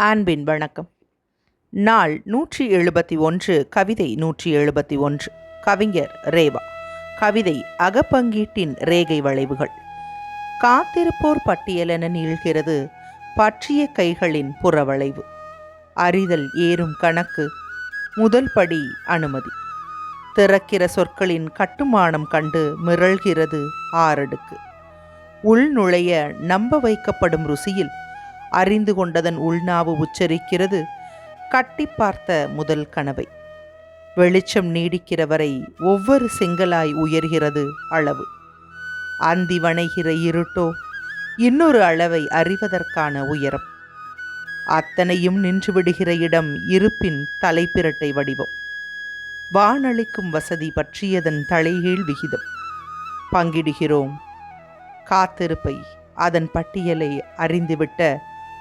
அன்பின் வணக்கம். நாள் நூற்றி எழுபத்தி ஒன்று கவிதை நூற்றி எழுபத்தி ஒன்று கவிஞர் ரேவா. கவிதை அகப்பங்கீட்டின் ரேகை வளைவுகள். காத்திருப்போர் பட்டியலென நீள்கிறது பற்றிய கைகளின் புறவளைவு. அறிதல் ஏறும் கணக்கு முதல் படி அனுமதி. திறக்கிற சொற்களின் கட்டுமானம் கண்டு மிரள்கிறது ஆறடுக்கு. உள்நுழைய நம்ப வைக்கப்படும் ருசியில் அறிந்து கொண்டதன் உள்நாவு உச்சரிக்கிறது. கட்டி பார்த்த முதல் கனவை. வெளிச்சம் நீடிக்கிற வரை ஒவ்வொரு செங்கலாய் உயர்கிறது அளவு. அந்தி வணைகிற இருட்டோ இன்னொரு அளவை அறிவதற்கான உயரம். அத்தனையும் நின்றுவிடுகிற இடம் இருப்பின் தலைப்பிரட்டை வடிவம். வானளிக்கும் வசதி பற்றியதன் தலைகீழ் விகிதம். பங்கிடுகிறோம். காத்திருப்பை அதன் பட்டியலை அறிந்துவிட்ட